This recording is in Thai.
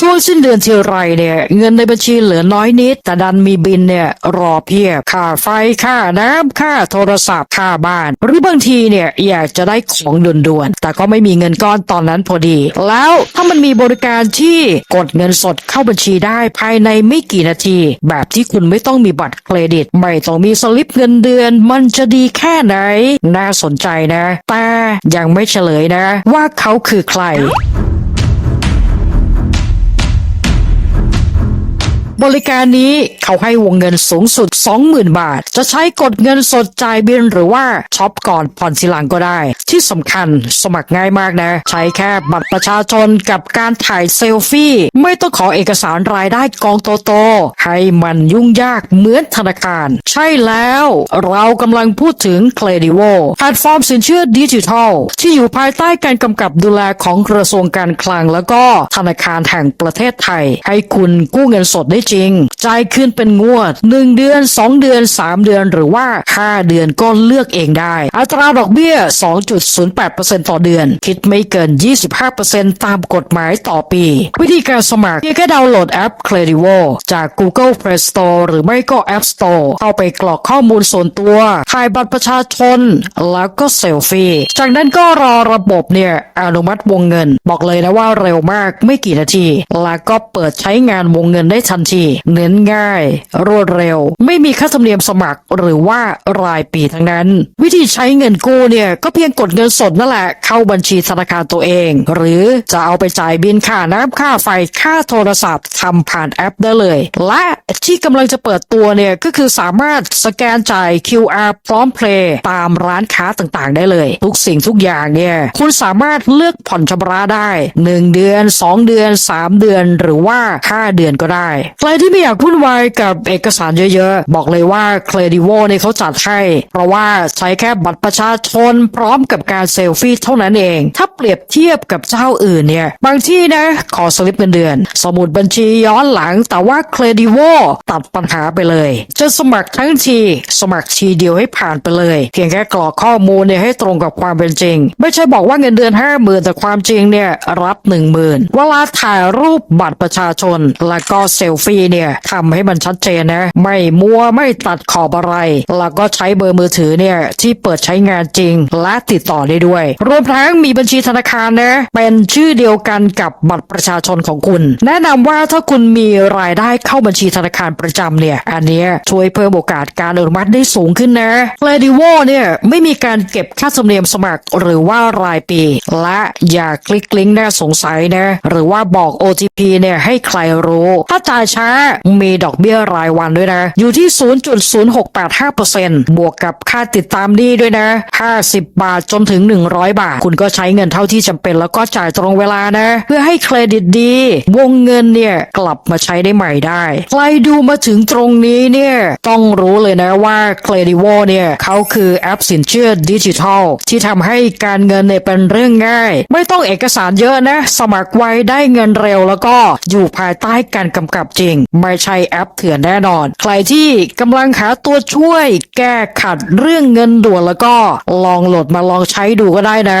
ช่วงสิ้นเดือนทีไรเนี่ย เงินในบัญชีเหลือน้อยนิด แต่ดันมีบินเนี่ยรอเพียบค่าไฟค่าน้ำค่าโทรศัพท์ค่าบ้าน หรือบางทีเนี่ยอยากจะได้ของด่วนๆแต่ก็ไม่มีเงินก้อนตอนนั้นพอดี แล้วถ้ามันมีบริการที่กดเงินสดเข้าบัญชีได้ภายในไม่กี่นาที แบบที่คุณไม่ต้องมีบัตรเครดิต ไม่ต้องมีสลิปเงินเดือน มันจะดีแค่ไหน น่าสนใจนะ แต่ยังไม่เฉลยนะ ว่าเขาคือใคร บริการนี้เขาให้วงเงินสูงสุด 20,000 บาท จะใช้กดเงินสดจ่ายบินหรือว่าช็อปก่อนผ่อนทีหลังก็ได้ ที่สำคัญสมัครง่ายมากนะ ใช้แค่บัตรประชาชนกับการถ่ายเซลฟี่ ไม่ต้องขอเอกสารรายได้กองโตๆให้มันยุ่งยากเหมือนธนาคาร ใช่แล้วเรากำลังพูดถึง c l e d i v o แพลตฟอร์มสินเชื่อดิจิทัล ที่อยู่ภายใต้การกำกับดูแลของกระทรวงการคลัง แล้วก็ธนาคารแห่งประเทศไทย ให้คุณกู้เงินสดได้จริง จ่ายคืนเป็นงวด 1 เดือน 2 เดือน 3 เดือนหรือว่า 5 เดือนก็เลือกเองได้ อัตราดอกเบี้ย 2.08%ต่อเดือน คิดไม่เกิน 25%ตามกฎหมายต่อปี วิธีการสมัครเพียงแค่ดาวน์โหลดแอป c l e d i v o จาก Google Play Store หรือไม่ก็ App Store เข้าไปกรอกข้อมูลส่วนตัวถ่ายบัตรประชาชน แล้วก็เซลฟี่ จากนั้นก็รอระบบเนี่ยอนุมัติวงเงิน บอกเลยนะว่าเร็วมากไม่กี่นาที แล้วก็เปิดใช้งานวงเงินได้ทันทีเน้นง่าย รวดเร็ว ไม่มีค่าธรรมเนียมสมัครหรือว่ารายปีทั้งนั้น วิธีใช้เงินกู้เนี่ยก็เพียงกดเงินสดนั่นแหละ เข้าบัญชีธนาคารตัวเอง หรือจะเอาไปจ่ายบินค่าน้ำค่าไฟค่าโทรศัพท์ทำผ่านแอปได้เลย และที่กำลังจะเปิดตัวเนี่ยก็คือสามารถสแกนจ่าย QR พร้อมเพลย์ตามร้านค้าต่างๆ ได้เลย ทุกสิ่งทุกอย่างเนี่ยคุณสามารถเลือกผ่อนชำระได้ 1 เดือน 2 เดือน 3 เดือนหรือว่า 5 เดือนก็ได้ใครที่ไม่อยากวุ่นวายกับเอกสารเยอะๆ บอกเลยว่า c l e d i v o เนี่ยเขาจัดให้ เพราะว่าใช้แค่บัตรประชาชนพร้อมกับการเซลฟี่เท่านั้นเอง ถ้าเปรียบเทียบกับเจ้าอื่นเนี่ย บางที่นะ ขอสลิปเงินเดือน สมุดบัญชีย้อนหลัง แต่ว่า c l e d i v o ตัดปัญหาไปเลย จะสมัครทั้งที สมัครทีเดียวให้ผ่านไปเลย เพียงแค่กรอกข้อมูลเนี่ยให้ตรงกับความเป็นจริง ไม่ใช่บอกว่าเงินเดือนห้าหมื่นแต่ความจริงเนี่ยรับหนึ่งหมื่นเวลาถ่ายรูปบัตรประชาชนแล้วก็เซลฟี่เนี่ยทำให้มันชัดเจนนะ ไม่มัวไม่ตัดขอบอะไร แล้วก็ใช้เบอร์มือถือเนี่ยที่เปิดใช้งานจริง และติดต่อได้ด้วย รวมทั้งมีบัญชีธนาคารนะ เป็นชื่อเดียวกันกับบัตรประชาชนของคุณ แนะนำว่าถ้าคุณมีรายได้เข้าบัญชีธนาคารประจำเนี่ย อันนี้ช่วยเพิ่มโอกาสการอนุมัติได้สูงขึ้นนะ c l e d i v o เนี่ยไม่มีการเก็บค่าธรรมเนียมสมัครหรือว่ารายปี และอย่าคลิกลิงก์น่าสงสัยนะ หรือว่าบอก OTP เนี่ยให้ใครรู้ ถ้าจ่ายช้ามีดอกเบี้ยรายวันด้วยนะ อยู่ที่ 0.0685%บวกกับค่าติดตามหนี้ด้วยนะ 50 บาทจนถึง 100 บาท คุณก็ใช้เงินเท่าที่จำเป็นแล้วก็จ่ายตรงเวลานะ เพื่อให้เครดิตดี วงเงินเนี่ยกลับมาใช้ได้ใหม่ได้ ใครดูมาถึงตรงนี้เนี่ยต้องรู้เลยนะว่า c l e d i v o เนี่ยเขาคือแอปสินเชื่อดิจิทัล ที่ทำให้การเงินเนี่ยเป็นเรื่องง่าย ไม่ต้องเอกสารเยอะนะ สมัครไวได้เงินเร็วแล้วก็อยู่ภายใต้การกำกับจริงไม่ใช่แอปเถื่อนแน่นอน ใครที่กำลังหาตัวช่วยแก้ขัดเรื่องเงินด่วนแล้วก็ลองโหลดมาลองใช้ดูก็ได้นะ